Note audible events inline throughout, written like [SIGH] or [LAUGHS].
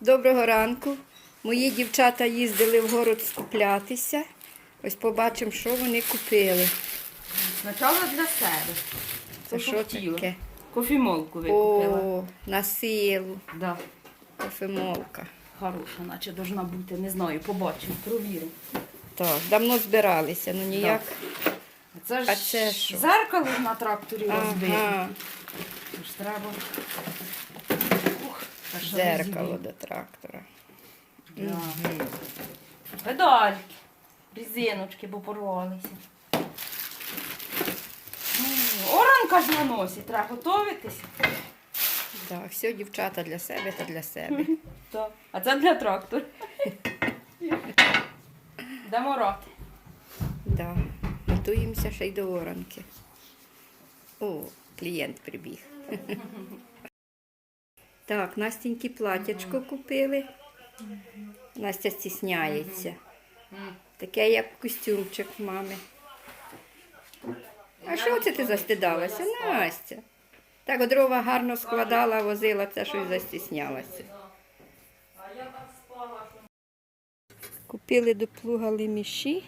Доброго ранку. Мої дівчата їздили в город скуплятися. Ось побачимо, що вони купили. Спочатку для себе. Це що таке? Кофемолку викупила. О, на силу. Да. Кофемолка. Хороша, наче должна бути. Не знаю, побачимо, провіримо. Так, давно збиралися, ну ніяк. А це ж А це що? зеркало на тракторі розбите. Ага, Тож треба. Що дзеркало до трактора. Да. Педальки, резиночки, бо порвалися. Оранка ж на носі, треба готуватися. Так, все дівчата для себе та для себе. Так. А це для трактора. Дамо роти. Да. Готуємося ще й до оранки. О, клієнт прибіг. Так, Настеньки платячко купили. Настя стісняється. Таке, як костюмчик мами. А що це ти застидалася, Настя? Так дрова гарно складала, возила, це щось застіснялася. Купили до плуга леміші.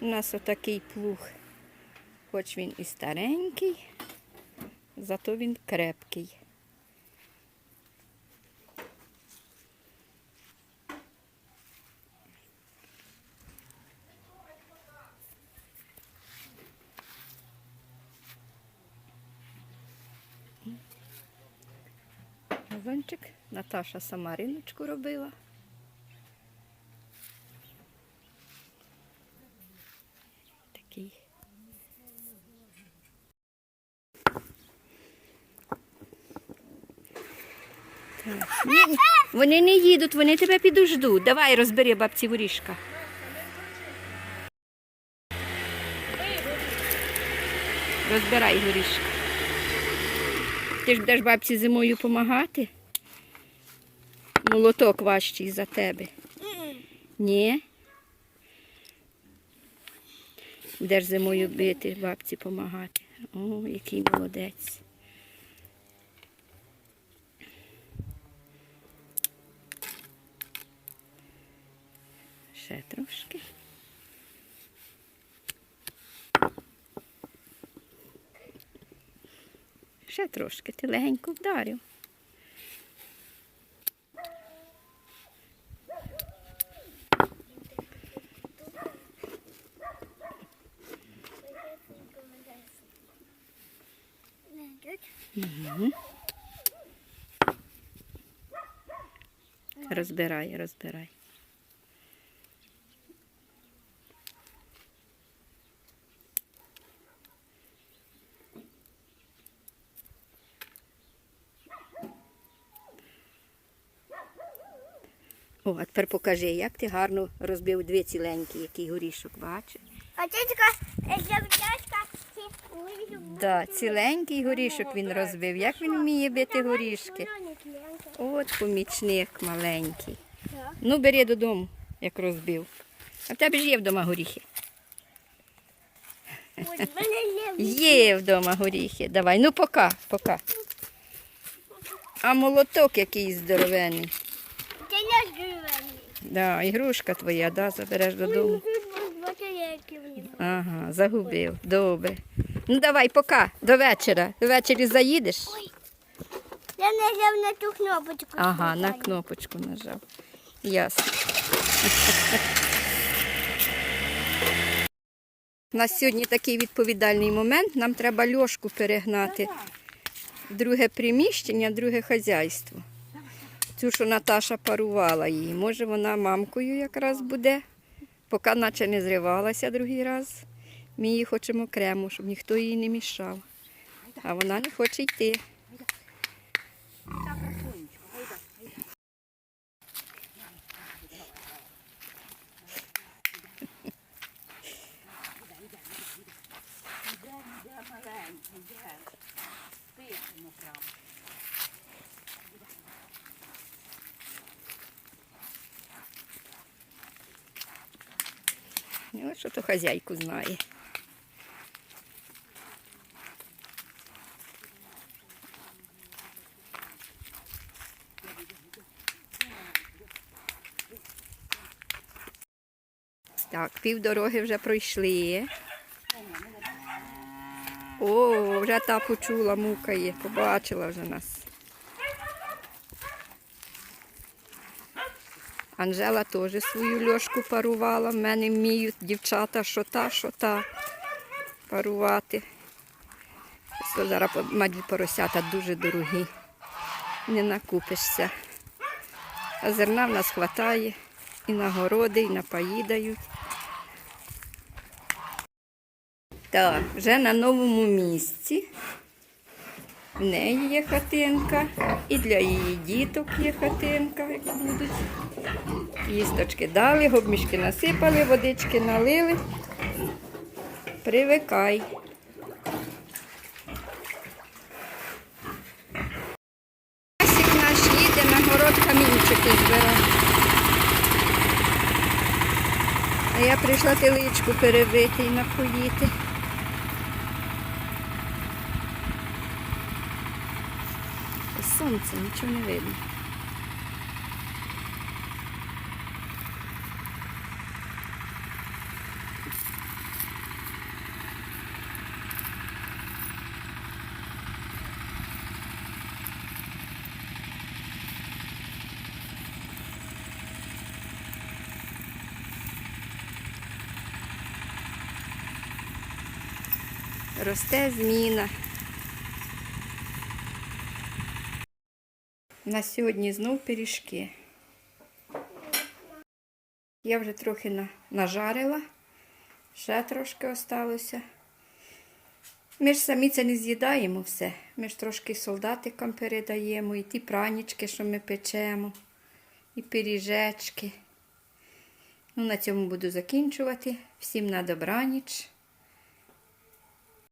У нас отакий плуг, хоч він і старенький, зато він крепкий. Газончик Наташа сама риночку робила. Такий. Так. Ні, ні, Вони не їдуть, вони тебе підождуть. Давай розбери бабці горішка. Розбирай горішка. Ти ж будеш бабці зимою допомагати? Молоток важчий за тебе. Ні. Будеш зимою бити, бабці допомагати. О, який молодець. Ще трошки. Ще трошки, ти легенько вдарив. Розбирай, розбирай. О, а тепер покажи, як ти гарно розбив дві ціленькі, який горішок, бачиш? А тітка, дівчатка, Да, ціленький горішок він розбив. Як він вміє бити горішки? От помічник маленький. Ну, бери додому, як розбив. А в тебе ж є вдома горіхи. [LAUGHS] Є вдома горіхи. Давай, ну пока, пока. А молоток який здоровений. Да, ігрушка твоя, да, забереш додому. Нього. Ага, загубив. Добре. Ну давай, пока, до вечора. Ввечері заїдеш? Я нажав на ту кнопочку. Ага, на кнопочку нажав. Ясно. У нас сьогодні такий відповідальний момент. Нам треба льошку перегнати. Друге приміщення, друге хазяйство. Цю, що Наташа парувала її. Може, вона мамкою якраз буде, поки наче не зривалася другий раз. Ми її хочемо окремо, щоб ніхто їй не мішав. А вона не хоче йти. Ну, що то хазяйку знає. Так, півдороги вже пройшли. О, вже та почула, мукає, побачила вже нас. Анжела теж свою льошку парувала. В мене вміють дівчата, що та, що та парувати. Зараз малі поросята дуже дорогі. Не накупишся. А зерна в нас вистачає і на городи, і на паї дають. Так, вже на новому місці. В неї є хатинка, і для її діток є хатинка, як будуть. Їсточки дали, гобмішки насипали, водички налили. Привикай. Асік наш їде на город камінчики збирати. А я прийшла теличку перебити і напоїти. Сонце, нічого не видно. Росте зміна. На сьогодні знов пиріжки. Я вже трохи нажарила, ще трошки осталося. Ми ж самі це не з'їдаємо все. Ми ж трошки солдатикам передаємо, і ті пранічки, що ми печемо, і пиріжечки. Ну, на цьому буду закінчувати. Всім на добраніч.